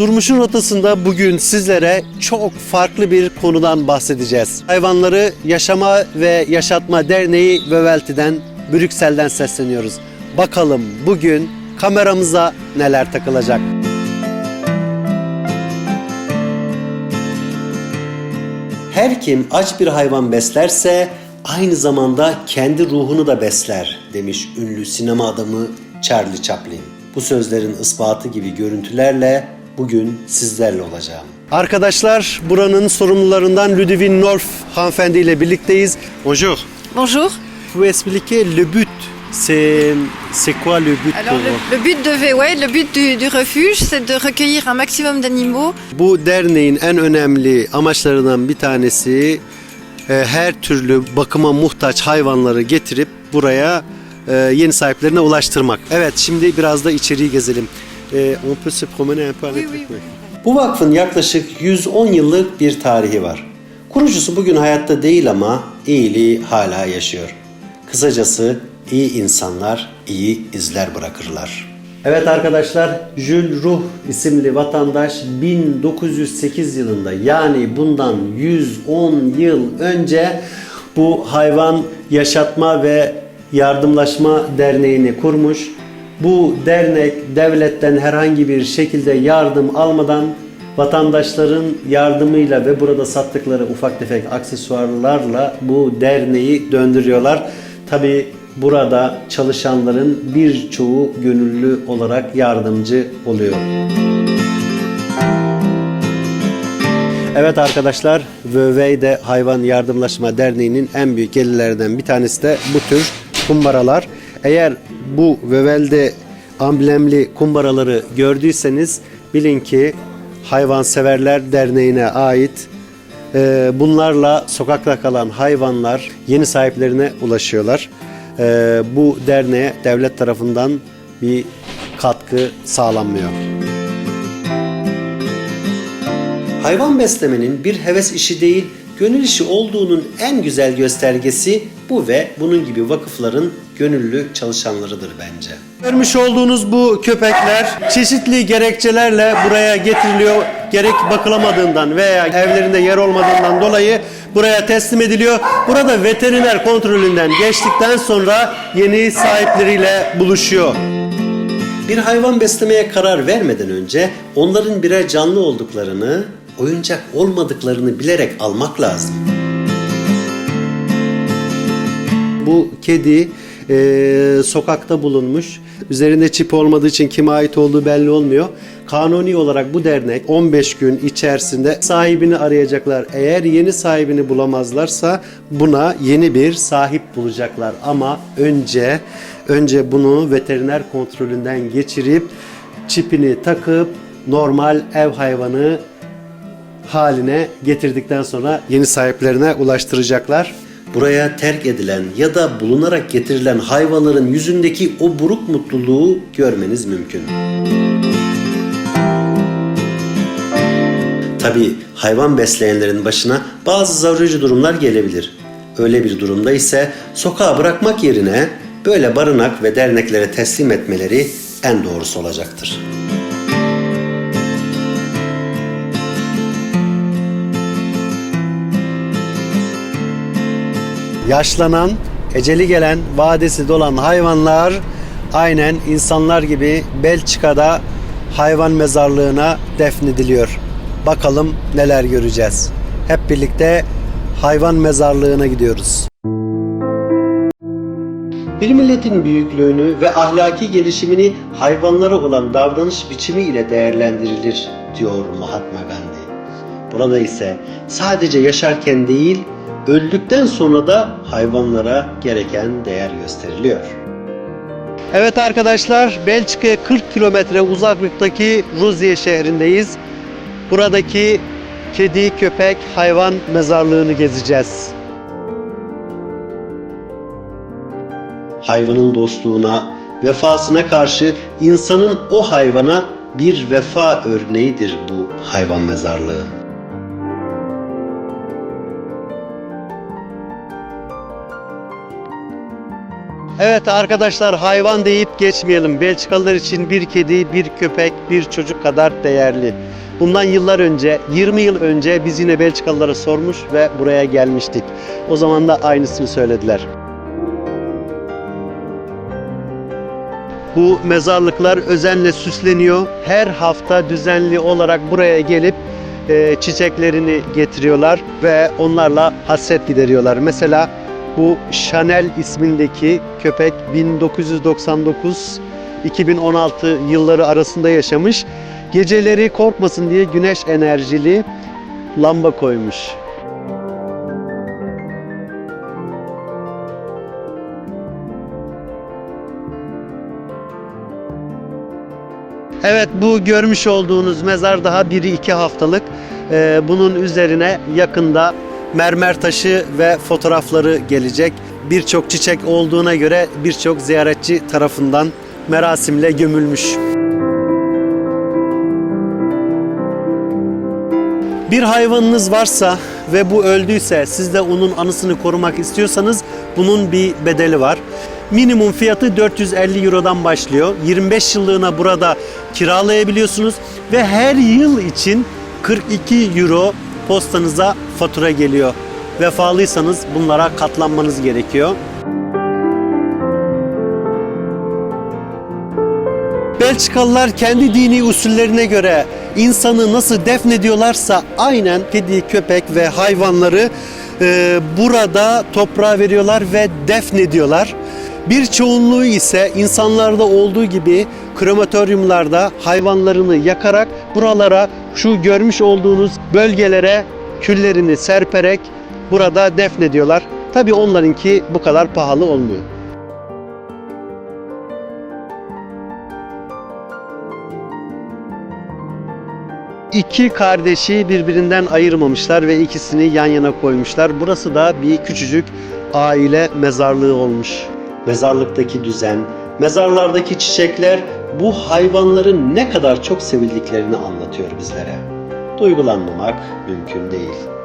Durmuş'un rotasında bugün sizlere çok farklı bir konudan bahsedeceğiz. Hayvanları Yaşama ve Yaşatma Derneği Vövelti'den, Brüksel'den sesleniyoruz. Bakalım bugün kameramıza neler takılacak? Her kim aç bir hayvan beslerse aynı zamanda kendi ruhunu da besler demiş ünlü sinema adamı Charlie Chaplin. Bu sözlerin ispatı gibi görüntülerle bugün sizlerle olacağım. Arkadaşlar buranın sorumlularından Ludwig Norf hanımefendi ile birlikteyiz. Bonjour. Bonjour. Vous expliquer le but. C'est quoi le but Alors le, le but de ouais, le but du, du refuge, c'est de recueillir un maximum d'animaux Bu derneğin en önemli amaçlarından bir tanesi e, her türlü bakıma muhtaç hayvanları getirip buraya e, yeni sahiplerine ulaştırmak. Evet şimdi biraz da içeriği gezelim. E, on peut se promener un peu avec Oui, oui? Bu vakfın yaklaşık 110 yıllık bir tarihi var. Kurucusu bugün hayatta değil ama iyiliği hala yaşıyor. Kısacası iyi insanlar iyi izler bırakırlar. Evet arkadaşlar, Jules Ruh isimli vatandaş 1908 yılında yani bundan 110 yıl önce bu hayvan yaşatma ve yardımlaşma derneğini kurmuş. Bu dernek devletten herhangi bir şekilde yardım almadan vatandaşların yardımıyla ve burada sattıkları ufak tefek aksesuarlarla bu derneği döndürüyorlar. Tabi burada çalışanların birçoğu gönüllü olarak yardımcı oluyor. Evet arkadaşlar, Vöveyde Hayvan Yardımlaşma Derneği'nin en büyük gelirlerinden bir tanesi de bu tür kumbaralar. Eğer bu Vövelde amblemli kumbaraları gördüyseniz bilin ki Hayvanseverler Derneği'ne ait e, bunlarla sokakta kalan hayvanlar yeni sahiplerine ulaşıyorlar. E, bu derneğe devlet tarafından bir katkı sağlanmıyor. Hayvan beslemenin bir heves işi değil, gönül işi olduğunun en güzel göstergesi bu ve bunun gibi vakıfların gönüllü çalışanlarıdır bence. Görmüş olduğunuz bu köpekler çeşitli gerekçelerle buraya getiriliyor. Gerek bakılamadığından veya evlerinde yer olmadığından dolayı buraya teslim ediliyor. Burada veteriner kontrolünden geçtikten sonra yeni sahipleriyle buluşuyor. Bir hayvan beslemeye karar vermeden önce onların birer canlı olduklarını, oyuncak olmadıklarını bilerek almak lazım. Bu kedi e, sokakta bulunmuş. Üzerinde çip olmadığı için kime ait olduğu belli olmuyor. Kanuni olarak bu dernek 15 gün içerisinde sahibini arayacaklar. Eğer yeni sahibini bulamazlarsa buna yeni bir sahip bulacaklar. Ama önce önce bunu veteriner kontrolünden geçirip çipini takıp normal ev hayvanı haline getirdikten sonra yeni sahiplerine ulaştıracaklar. Buraya terk edilen ya da bulunarak getirilen hayvanların yüzündeki o buruk mutluluğu görmeniz mümkün. Tabi hayvan besleyenlerin başına bazı zarurici durumlar gelebilir. Öyle bir durumda ise sokağa bırakmak yerine böyle barınak ve derneklere teslim etmeleri en doğrusu olacaktır. Yaşlanan, eceli gelen, vadesi dolan hayvanlar aynen insanlar gibi Belçika'da hayvan mezarlığına defnediliyor. Bakalım neler göreceğiz. Hep birlikte hayvan mezarlığına gidiyoruz. Bir milletin büyüklüğünü ve ahlaki gelişimini hayvanlara olan davranış biçimi ile değerlendirilir diyor Mahatma Gandhi. Burada ise sadece yaşarken değil, öldükten sonra da hayvanlara gereken değer gösteriliyor. Evet arkadaşlar, Belçika'ya 40 kilometre uzaklıktaki Ruziye şehrindeyiz. Buradaki kedi, köpek, hayvan mezarlığını gezeceğiz. Hayvanın dostluğuna, vefasına karşı insanın o hayvana bir vefa örneğidir bu hayvan mezarlığı. Evet arkadaşlar hayvan deyip geçmeyelim. Belçikalılar için bir kedi, bir köpek, bir çocuk kadar değerli. Bundan yıllar önce, 20 yıl önce biz yine Belçikalılara sormuş ve buraya gelmiştik. O zaman da aynısını söylediler. Bu mezarlıklar özenle süsleniyor. Her hafta düzenli olarak buraya gelip e, çiçeklerini getiriyorlar ve onlarla hasret gideriyorlar. Mesela bu Chanel ismindeki köpek 1999-2016 yılları arasında yaşamış. Geceleri korkmasın diye güneş enerjili lamba koymuş. Evet bu görmüş olduğunuz mezar daha biri iki haftalık. Ee, bunun üzerine yakında mermer taşı ve fotoğrafları gelecek. Birçok çiçek olduğuna göre birçok ziyaretçi tarafından merasimle gömülmüş. Bir hayvanınız varsa ve bu öldüyse siz de onun anısını korumak istiyorsanız bunun bir bedeli var. Minimum fiyatı 450 Euro'dan başlıyor. 25 yıllığına burada kiralayabiliyorsunuz ve her yıl için 42 Euro postanıza fatura geliyor. Vefalıysanız bunlara katlanmanız gerekiyor. Belçikalılar kendi dini usullerine göre insanı nasıl defnediyorlarsa aynen kedi, köpek ve hayvanları e, burada toprağa veriyorlar ve defnediyorlar. Bir çoğunluğu ise insanlarda olduğu gibi krematoryumlarda hayvanlarını yakarak buralara şu görmüş olduğunuz bölgelere küllerini serperek burada defnediyorlar. Tabii onlarınki bu kadar pahalı olmuyor. İki kardeşi birbirinden ayırmamışlar ve ikisini yan yana koymuşlar. Burası da bir küçücük aile mezarlığı olmuş. Mezarlıktaki düzen, mezarlardaki çiçekler bu hayvanların ne kadar çok sevildiklerini anlatıyor bizlere. Duygulanmamak mümkün değil.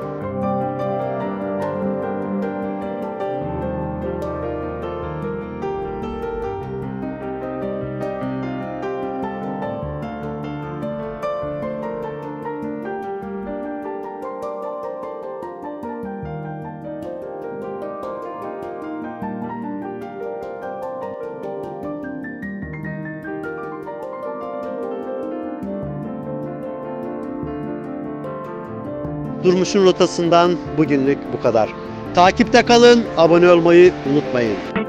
Durmuş'un rotasından bugünlük bu kadar. Takipte kalın, abone olmayı unutmayın.